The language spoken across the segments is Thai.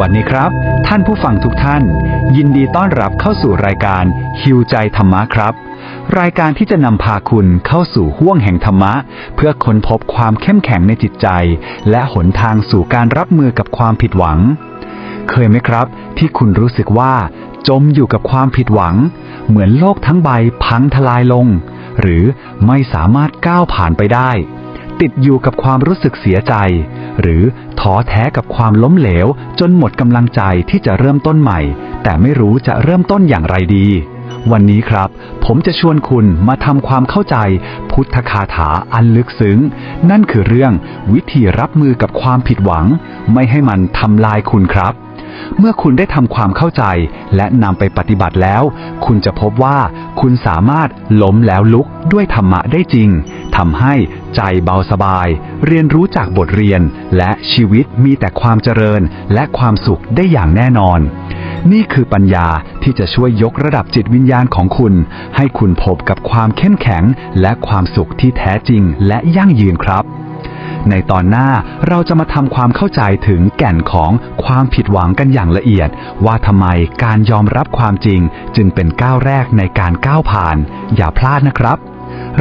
วัสดีครับ ท่านผู้ฟังทุกท่าน ยินดีต้อนรับเข้าสู่รายการฮิวใจธรรมะครับ รายการที่จะนำพาคุณเข้าสู่ห้วงแห่งธรรมะ เพื่อค้นพบความเข้มแข็งในจิตใจ และหนทางสู่การรับมือกับความผิดหวัง เคยไหมครับ ที่คุณรู้สึกว่า จมอยู่กับความผิดหวัง เหมือนโลกทั้งใบพังทลายลง หรือไม่สามารถก้าวผ่านไปได้ ติดอยู่กับความรู้สึกเสียใจ หรือท้อแท้กับความล้มเหลว จนหมดกำลังใจที่จะเริ่มต้นใหม่ แต่ไม่รู้จะเริ่มต้นอย่างไรดี วันนี้ครับ ผมจะชวนคุณมาทำความเข้าใจ พุทธคาถาอันลึกซึ้ง นั่นคือเรื่องวิธีรับมือกับความผิดหวัง ไม่ให้มันทำลายคุณครับ เมื่อคุณได้ทำความเข้าใจและนำไปปฏิบัติแล้ว คุณจะพบว่าคุณสามารถล้มแล้วลุกด้วยธรรมะได้จริงทำให้ใจเบาสบาย เรียนรู้จากบทเรียน และชีวิตมีแต่ความเจริญและความสุขได้อย่างแน่นอน นี่คือปัญญาที่จะช่วยยกระดับจิตวิญญาณของคุณ ให้คุณพบกับความเข้มแข็งและความสุขที่แท้จริงและยั่งยืนครับ ในตอนหน้าเราจะมาทำความเข้าใจถึงแก่นของความผิดหวังกันอย่างละเอียด ว่าทำไมการยอมรับความจริงจึงเป็นก้าวแรกในการก้าวผ่าน อย่าพลาดนะครับ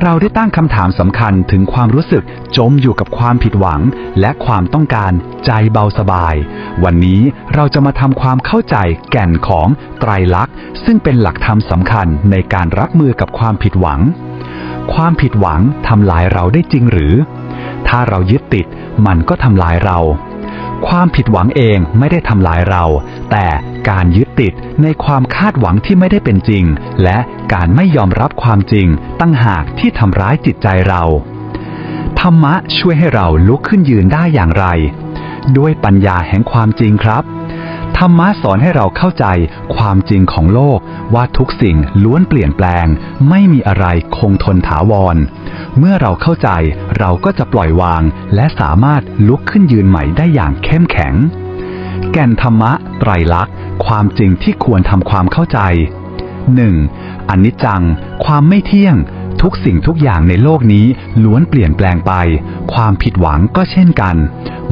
เราได้ตั้งคำถามสำคัญถึงความรู้สึกจมอยู่กับความผิดหวัง และความต้องการใจเบาสบาย วันนี้เราจะมาทำความเข้าใจแก่นของไตรลักษณ์ ซึ่งเป็นหลักธรรมสำคัญในการรับมือกับความผิดหวัง ความผิดหวังทำลายเราได้จริงหรือ ถ้าเรายึดติดมันก็ทำลายเรา ความผิดหวังเองไม่ได้ทำลายเรา แต่การยึดติดในความคาดหวังที่ไม่ได้เป็นจริง และการไม่ยอมรับความจริงตั้งหากที่ทำร้ายจิตใจเรา ธรรมะช่วยให้เราลุกขึ้นยืนได้อย่างไร ด้วยปัญญาแห่งความจริงครับ ธรรมะสอนให้เราเข้าใจความจริงของโลกว่าทุกสิ่งล้วนเปลี่ยนแปลง ไม่มีอะไรคงทนถาวร เมื่อเราเข้าใจเราก็จะปล่อยวาง และสามารถลุกขึ้นยืนใหม่ได้อย่างเข้มแข็ง แก่นธรรมะ ไตรลักษณ์ ความจริงที่ควรทำความเข้าใจ 1. อนิจจัง ความไม่เที่ยง ทุกสิ่งทุกอย่างในโลกนี้ล้วนเปลี่ยนแปลงไป ความผิดหวังก็เช่นกัน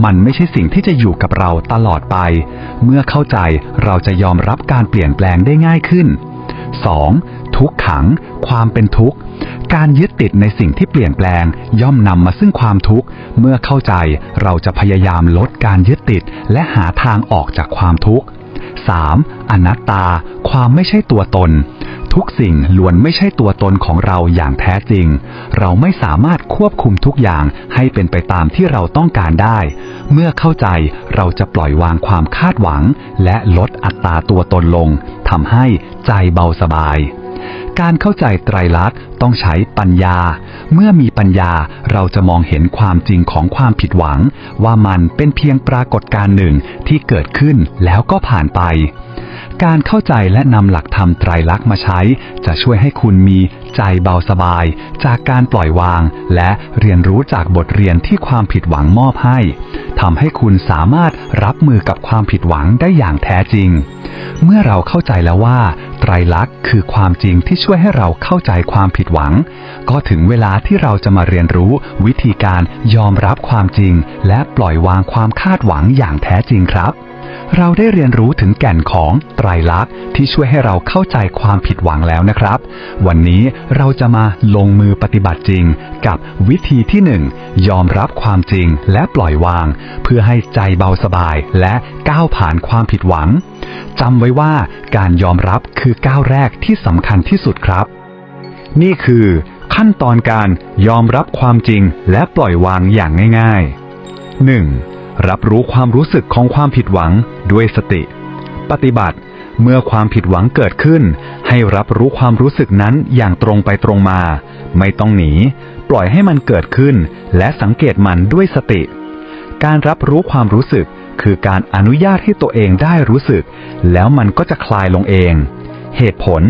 มันไม่ใช่สิ่งที่จะอยู่กับเราตลอดไป เมื่อเข้าใจเราจะยอมรับการเปลี่ยนแปลงได้ง่ายขึ้น 2. ทุกขัง ความเป็นทุกข์ การยึดติดในสิ่งที่เปลี่ยนแปลง ย่อมนำมาซึ่งความทุกข์ เมื่อเข้าใจเราจะพยายามลดการยึดติด และหาทางออกจากความทุกข์ 3. อนัตตา ความไม่ใช่ตัวตน ทุกสิ่งล้วนไม่ใช่ตัวตนของเราอย่างแท้จริง เราไม่สามารถควบคุมทุกอย่างให้เป็นไปตามที่เราต้องการได้ เมื่อเข้าใจเราจะปล่อยวางความคาดหวัง และลดอัตราตัวตนลงทำให้ใจเบาสบาย การเข้าใจไตรลักษณ์ต้องใช้ปัญญา เมื่อมีปัญญาเราจะมองเห็นความจริงของความผิดหวัง ว่ามันเป็นเพียงปรากฏการณ์หนึ่งที่เกิดขึ้นแล้วก็ผ่านไป การเข้าใจและนำหลักธรรมไตรลักษณ์มาใช้ จะช่วยให้คุณมีใจเบาสบาย จากการปล่อยวาง และเรียนรู้จากบทเรียนที่ความผิดหวังมอบให้ทำให้คุณสามารถรับมือกับความผิดหวังได้อย่างแท้จริง เมื่อเราเข้าใจแล้วว่า ไตรลักษณ์คือความจริงที่ช่วยให้เราเข้าใจความผิดหวัง ก็ถึงเวลาที่เราจะมาเรียนรู้วิธีการยอมรับความจริง และปล่อยวางความคาดหวังอย่างแท้จริงครับ เราได้เรียนรู้ถึงแก่นของไตรลักษณ์ที่ช่วยให้เราเข้าใจความผิดหวังแล้วนะครับ วันนี้เราจะมาลงมือปฏิบัติจริง กับวิธีที่หนึ่งยอมรับความจริงและปล่อยวาง เพื่อให้ใจเบาสบายและก้าวผ่านความผิดหวังจำไว้ว่าการยอมรับคือก้าวแรกที่สำคัญที่สุดครับ นี่คือ ขั้นตอนการยอมรับความจริงและปล่อยวางอย่างง่าย ๆ 1. รับรู้ความรู้สึกของความผิดหวังด้วยสติ ปฏิบัติเมื่อความผิดหวังเกิดขึ้น ให้รับรู้ความรู้สึกนั้นอย่างตรงไปตรงมา ไม่ต้องหนี ปล่อยให้มันเกิดขึ้น และสังเกตมันด้วยสติ การรับรู้ความรู้สึกคือการอนุญาตให้ตัวเองได้รู้สึก แล้วมันก็จะคลายลงเอง เหตุผล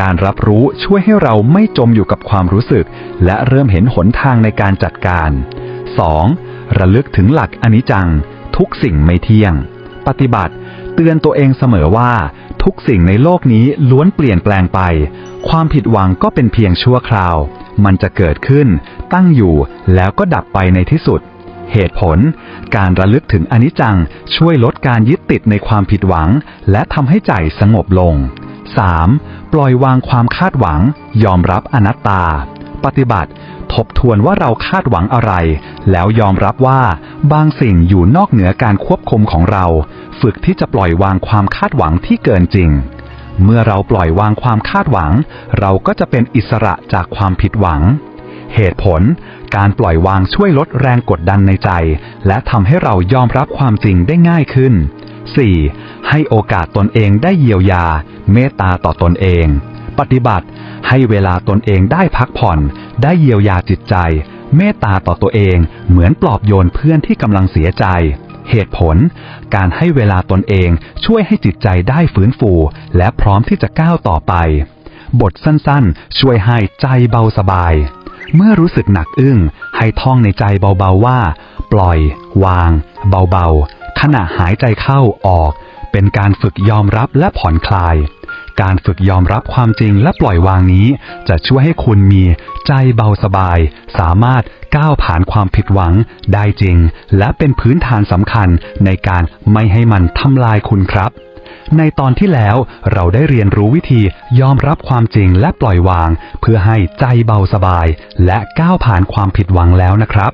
การรับรู้ช่วยให้เราไม่จมอยู่กับความรู้สึก และเริ่มเห็นหนทางในการจัดการ 2. ระลึกถึงหลักอนิจจัง ทุกสิ่งไม่เที่ยง ปฏิบัติเตือนตัวเองเสมอว่า ทุกสิ่งในโลกนี้ล้วนเปลี่ยนแปลงไป ความผิดหวังก็เป็นเพียงชั่วคราว มันจะเกิดขึ้น ตั้งอยู่แล้วก็ดับไปในที่สุด เหตุผล การระลึกถึงอนิจจังช่วยลดการยึดติดในความผิดหวัง และทำให้ใจสงบลง 3. ปล่อยวางความคาดหวัง ยอมรับอนัตตา ปฏิบัติ บทวนว่าเราคาดหวังอะไร แล้วยอมรับว่าบางสิ่งอยู่นอกเหนือการควบคุมของเรา ฝึกที่จะปล่อยวางความคาดหวังที่เกินจริง เมื่อเราปล่อยวางความคาดหวัง เราก็จะเป็นอิสระจากความผิดหวัง เหตุผล การปล่อยวางช่วยลดแรงกดดันในใจ และทำให้เรายอมรับความจริงได้ง่ายขึ้น 4. ให้โอกาสตนเองได้เยียวยา เมตตาต่อตนเอง ปฏิบัติ ให้เวลาตนเองได้พักผ่อน ได้เยียวยาจิตใจ เมตตาต่อตัวเอง เหมือนปลอบโยนเพื่อนที่กำลังเสียใจ เหตุผล การให้เวลาตนเองช่วยให้จิตใจได้ฟื้นฟู และพร้อมที่จะก้าวต่อไป บทสั้นๆ ช่วยให้ใจเบาสบาย เมื่อรู้สึกหนักอึ้ง ให้ท่องในใจเบาๆว่า ปล่อย วาง เบาๆขณะหายใจเข้าออก เป็นการฝึกยอมรับและผ่อนคลาย การฝึกยอมรับความจริงและปล่อยวางนี้ จะช่วยให้คุณมีใจเบาสบาย สามารถก้าวผ่านความผิดหวังได้จริง และเป็นพื้นฐานสำคัญในการไม่ให้มันทำลายคุณครับ ในตอนที่แล้วเราได้เรียนรู้วิธียอมรับความจริงและปล่อยวาง เพื่อให้ใจเบาสบาย และก้าวผ่านความผิดหวังแล้วนะครับ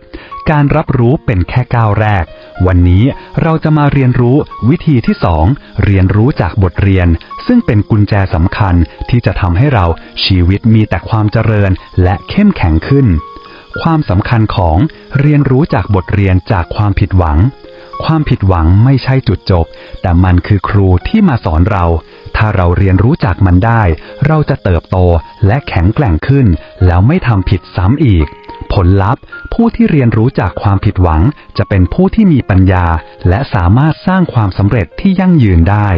การรับรู้เป็นแค่ก้าวแรก วันนี้เราจะมาเรียนรู้วิธีที่สองเรียนรู้จากบทเรียน ซึ่งเป็นกุญแจสำคัญที่จะทำให้เราชีวิตมีแต่ความเจริญและเข้มแข็งขึ้น ความสำคัญของเรียนรู้จากบทเรียนจากความผิดหวัง ความผิดหวังไม่ใช่จุดจบ แต่มันคือครูที่มาสอนเรา ถ้าเราเรียนรู้จากมันได้ เราจะเติบโตและแข็งแกร่งขึ้น แล้วไม่ทำผิดซ้ำอีก ผลลัพธ์ ผู้ที่เรียนรู้จากความผิดหวัง จะเป็นผู้ที่มีปัญญา และสามารถสร้างความสำเร็จที่ยั่งยืนได้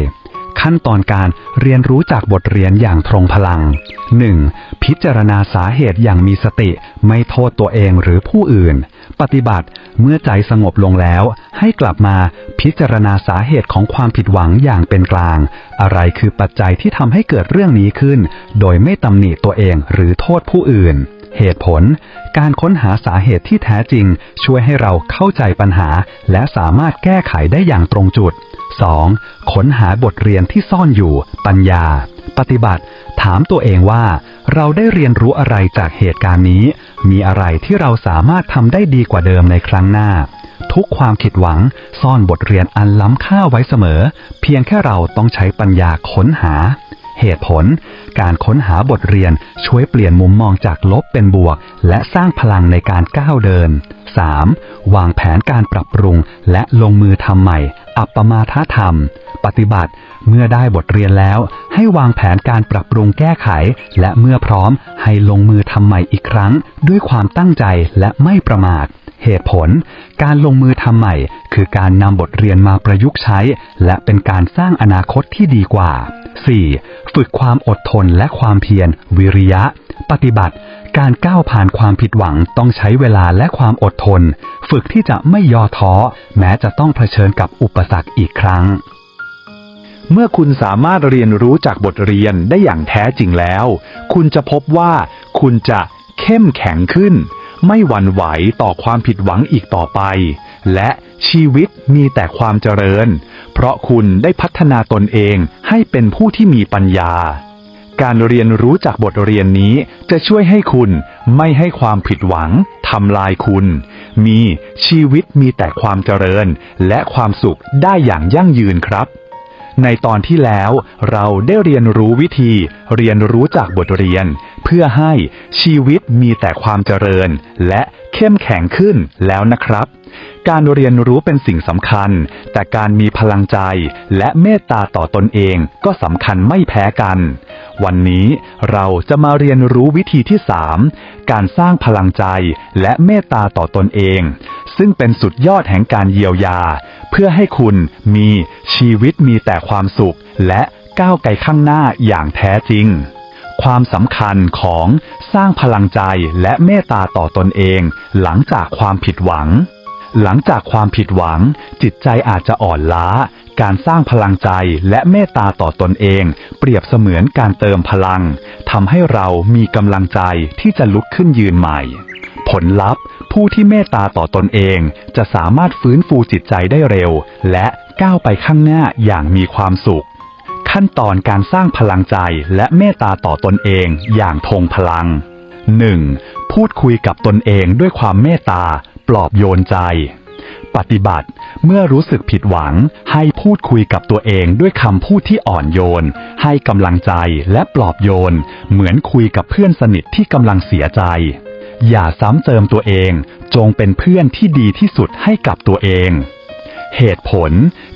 ขั้นตอนการเรียนรู้จากบทเรียนอย่างตรงพลัง 1. พิจารณาสาเหตุอย่างมีสติ ไม่โทษตัวเองหรือผู้อื่น ปฏิบัติเมื่อใจสงบลงแล้ว ให้กลับมาพิจารณาสาเหตุของความผิดหวังอย่างเป็นกลาง อะไรคือปัจจัยที่ทำให้เกิดเรื่องนี้ขึ้น โดยไม่ตำหนิตัวเองหรือโทษผู้อื่นเหตุผล การค้นหาสาเหตุที่แท้จริง ช่วยให้เราเข้าใจปัญหา และสามารถแก้ไขได้อย่างตรงจุด 2. ค้นหาบทเรียนที่ซ่อนอยู่ ปัญญา ปฏิบัติ ถามตัวเองว่า เราได้เรียนรู้อะไรจากเหตุการณ์นี้ มีอะไรที่เราสามารถทำได้ดีกว่าเดิมในครั้งหน้า ทุกความผิดหวังซ่อนบทเรียนอันล้ำค่าไว้เสมอ เพียงแค่เราต้องใช้ปัญญาค้นหาเหตุผล การค้นหาบทเรียนช่วยเปลี่ยนมุมมองจากลบเป็นบวก และสร้างพลังในการก้าวเดิน 3. วางแผนการปรับปรุงและลงมือทำใหม่อัปปมาทธรรม ปฏิบัติเมื่อได้บทเรียนแล้ว ให้วางแผนการปรับปรุงแก้ไข และเมื่อพร้อมให้ลงมือทำใหม่อีกครั้ง ด้วยความตั้งใจและไม่ประมาท เหตุผล การลงมือทำใหม่ คือการนำบทเรียนมาประยุกต์ใช้ และเป็นการสร้างอนาคตที่ดีกว่า 4. ฝึกความอดทนและความเพียร วิริยะ ปฏิบัติ การก้าวผ่านความผิดหวังต้องใช้เวลาและความอดทน ฝึกที่จะไม่ย่อท้อ แม้จะต้องเผชิญกับอุปสรรคอีกครั้ง เมื่อคุณสามารถเรียนรู้จากบทเรียนได้อย่างแท้จริงแล้ว คุณจะพบว่าคุณจะเข้มแข็งขึ้น ไม่หวั่นไหวต่อความผิดหวังอีกต่อไป และชีวิตมีแต่ความเจริญ เพราะคุณได้พัฒนาตนเองให้เป็นผู้ที่มีปัญญา การเรียนรู้จากบทเรียนนี้จะช่วยให้คุณไม่ให้ความผิดหวังทำลายคุณ มีชีวิตมีแต่ความเจริญ และความสุขได้อย่างยั่งยืนครับ ในตอนที่แล้วเราได้เรียนรู้วิธี เรียนรู้จากบทเรียน เพื่อให้ชีวิตมีแต่ความเจริญ และเข้มแข็งขึ้นแล้วนะครับ การเรียนรู้เป็นสิ่งสำคัญ แต่การมีพลังใจและเมตตาต่อตนเองก็สำคัญไม่แพ้กัน วันนี้เราจะมาเรียนรู้วิธีที่ 3 การสร้างพลังใจและเมตตาต่อตนเอง ซึ่งเป็นสุดยอดแห่งการเยียวยา เพื่อให้คุณมีชีวิตมีแต่ความสุข และก้าวไกลข้างหน้าอย่างแท้จริง ความสำคัญของสร้างพลังใจและเมตตาต่อตนเอง หลังจากความผิดหวัง หลังจากความผิดหวัง จิตใจอาจจะอ่อนล้า การสร้างพลังใจและเมตตาต่อตนเอง เปรียบเสมือนการเติมพลังทำให้เรามีกำลังใจที่จะลุกขึ้นยืนใหม่ ผลลัพธ์ ผู้ที่เมตตาต่อตนเอง จะสามารถฟื้นฟูจิตใจได้เร็ว และก้าวไปข้างหน้าอย่างมีความสุข ขั้นตอนการสร้างพลังใจและเมตตาต่อตนเองอย่างทงพลัง 1. พูดคุยกับตนเองด้วยความเมตตา ปลอบโยนใจ ปฏิบัติเมื่อรู้สึกผิดหวัง ให้พูดคุยกับตัวเองด้วยคำพูดที่อ่อนโยน ให้กำลังใจและปลอบโยน เหมือนคุยกับเพื่อนสนิทที่กำลังเสียใจ อย่าซ้ำเติมตัวเอง จงเป็นเพื่อนที่ดีที่สุดให้กับตัวเอง เหตุผล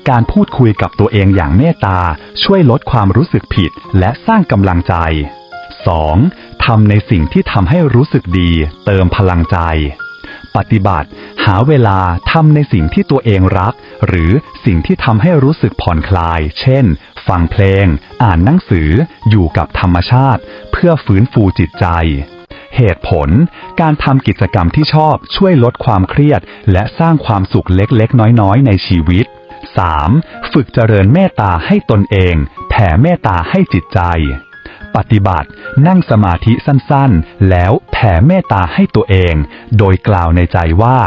การพูดคุยกับตัวเองอย่างเมตตา ช่วยลดความรู้สึกผิดและสร้างกำลังใจ 2. ทำในสิ่งที่ทำให้รู้สึกดี เติมพลังใจ ปฏิบัติ หาเวลาทำในสิ่งที่ตัวเองรัก หรือสิ่งที่ทำให้รู้สึกผ่อนคลาย เช่น ฟังเพลง อ่านหนังสือ อยู่กับธรรมชาติ เพื่อฟื้นฟูจิตใจ เหตุผล การทำกิจกรรมที่ชอบช่วยลดความเครียด และสร้างความสุขเล็กๆ น้อยๆ ในชีวิต 3. ฝึกเจริญเมตตาให้ตนเอง แผ่เมตตาให้จิตใจ ปฏิบัติ นั่งสมาธิสั้นๆ แล้วแผ่เมตตาให้ตัวเอง โดยกล่าวในใจว่า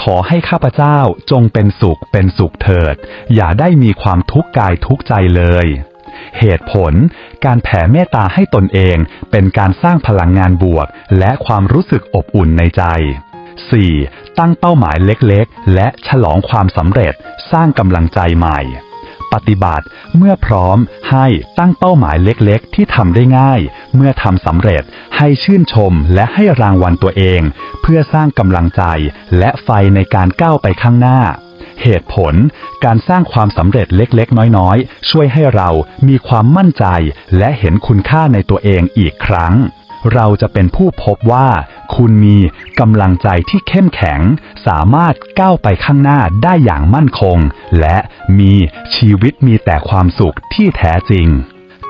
ขอให้ข้าพเจ้าจงเป็นสุขเป็นสุขเถิด อย่าได้มีความทุกข์กายทุกข์ใจเลย เหตุผล การแผ่เมตตาให้ตนเองเป็นการสร้างพลังงานบวก และความรู้สึกอบอุ่นในใจ 4. ตั้งเป้าหมายเล็กๆ และฉลองความสำเร็จ สร้างกำลังใจใหม่ ปฏิบัติเมื่อพร้อมให้ตั้งเป้าหมายเล็กๆ ที่ทำได้ง่าย เมื่อทำสำเร็จให้ชื่นชมและให้รางวัลตัวเอง เพื่อสร้างกำลังใจและไฟในการก้าวไปข้างหน้า เหตุผล การสร้างความสำเร็จเล็กๆ น้อยๆ ช่วยให้เรามีความมั่นใจ และเห็นคุณค่าในตัวเองอีกครั้ง เราจะเป็นผู้พบว่า คุณมีกำลังใจที่เข้มแข็ง สามารถก้าวไปข้างหน้าได้อย่างมั่นคง และมีชีวิตมีแต่ความสุขที่แท้จริง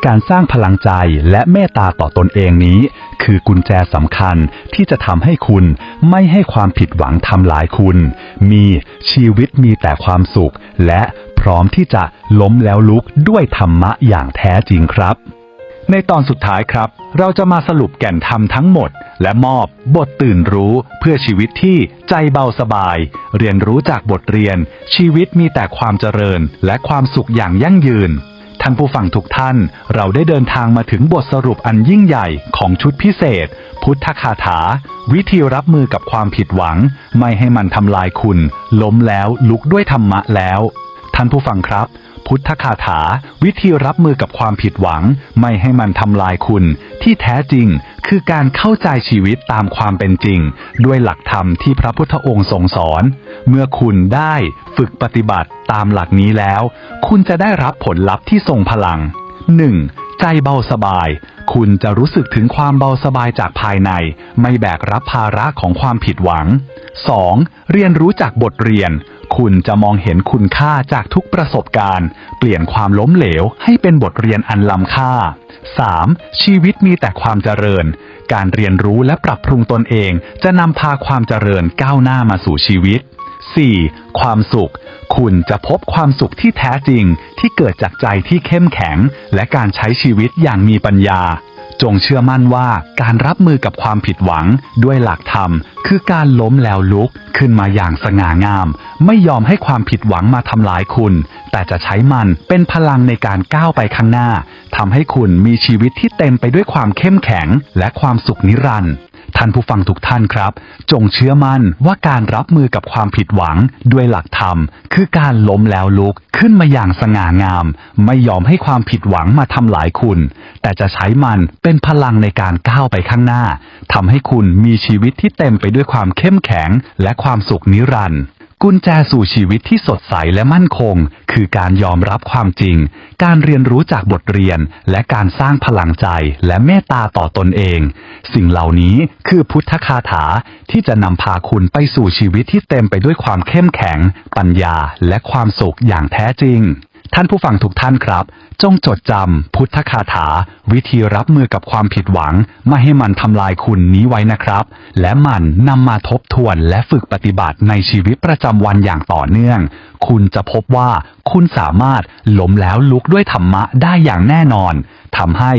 การสร้างพลังใจและเมตตาต่อตนเองนี้ คือกุญแจสำคัญที่จะทำให้คุณไม่ให้ความผิดหวังทำลายคุณ มีชีวิตมีแต่ความสุข และพร้อมที่จะล้มแล้วลุกด้วยธรรมะอย่างแท้จริงครับ ในตอนสุดท้ายครับ เราจะมาสรุปแก่นธรรมทั้งหมด และมอบบทตื่นรู้เพื่อชีวิตที่ใจเบาสบาย เรียนรู้จากบทเรียน ชีวิตมีแต่ความเจริญ และความสุขอย่างยั่งยืน ท่านผู้ฟังทุกท่านเราได้เดินทางมาถึงบทสรุปอันยิ่งใหญ่ของชุดพิเศษ พุทธคาถา วิธีรับมือกับความผิดหวัง ไม่ให้มันทำลายคุณ ล้มแล้วลุกด้วยธรรมะแล้ว ท่านผู้ฟังครับ พุทธคาถา วิธีรับมือกับความผิดหวัง ไม่ให้มันทำลายคุณ ที่แท้จริงคือการเข้าใจชีวิตตามความเป็นจริง ด้วยหลักธรรมที่พระพุทธองค์ทรงสอน เมื่อคุณได้ฝึกปฏิบัติตามหลักนี้แล้ว คุณจะได้รับผลลัพธ์ที่ทรงพลัง 1. ใจเบาสบาย คุณจะรู้สึกถึงความเบาสบายจากภายใน ไม่แบกรับภาระของความผิดหวัง 2. เรียนรู้จากบทเรียน คุณจะมองเห็นคุณค่าจากทุกประสบการณ์ เปลี่ยนความล้มเหลวให้เป็นบทเรียนอันล้ำค่า 3. ชีวิตมีแต่ความเจริญ การเรียนรู้และปรับปรุงตนเอง จะนำพาความเจริญก้าวหน้ามาสู่ชีวิต 4. ความสุข คุณจะพบความสุขที่แท้จริง ที่เกิดจากใจที่เข้มแข็ง และการใช้ชีวิตอย่างมีปัญญา จงเชื่อมั่นว่าการรับมือกับความผิดหวังด้วยหลักธรรม คือการล้มแล้วลุกขึ้นมาอย่างสง่างาม ไม่ยอมให้ความผิดหวังมาทำลายคุณ แต่จะใช้มันเป็นพลังในการก้าวไปข้างหน้าทำให้คุณมีชีวิตที่เต็มไปด้วยความเข้มแข็ง และความสุขนิรันดร์ ท่านผู้ฟังทุกท่านครับ จงเชื่อมั่นว่าการรับมือกับความผิดหวังด้วยหลักธรรม คือการล้มแล้วลุกขึ้นมาอย่างสง่างาม ไม่ยอมให้ความผิดหวังมาทำลายคุณ แต่จะใช้มันเป็นพลังในการก้าวไปข้างหน้าทำให้คุณมีชีวิตที่เต็มไปด้วยความเข้มแข็งและความสุขนิรันดร์ กุญแจสู่ชีวิตที่สดใสและมั่นคง คือการยอมรับความจริง การเรียนรู้จากบทเรียน และการสร้างพลังใจและเมตตาต่อตนเอง สิ่งเหล่านี้คือพุทธคาถาที่จะนำพาคุณไปสู่ชีวิตที่เต็มไปด้วยความเข้มแข็ง ปัญญา และความสุขอย่างแท้จริง ท่านผู้ฟังทุกท่านครับ จงจดจำพุทธคาถา วิธีรับมือกับความผิดหวัง ไม่ให้มันทำลายคุณนี้ไว้นะครับ และมันนำมาทบทวนและฝึกปฏิบัติในชีวิตประจำวันอย่างต่อเนื่อง คุณจะพบว่าคุณสามารถล้มแล้วลุกด้วยธรรมะได้อย่างแน่นอนทำให้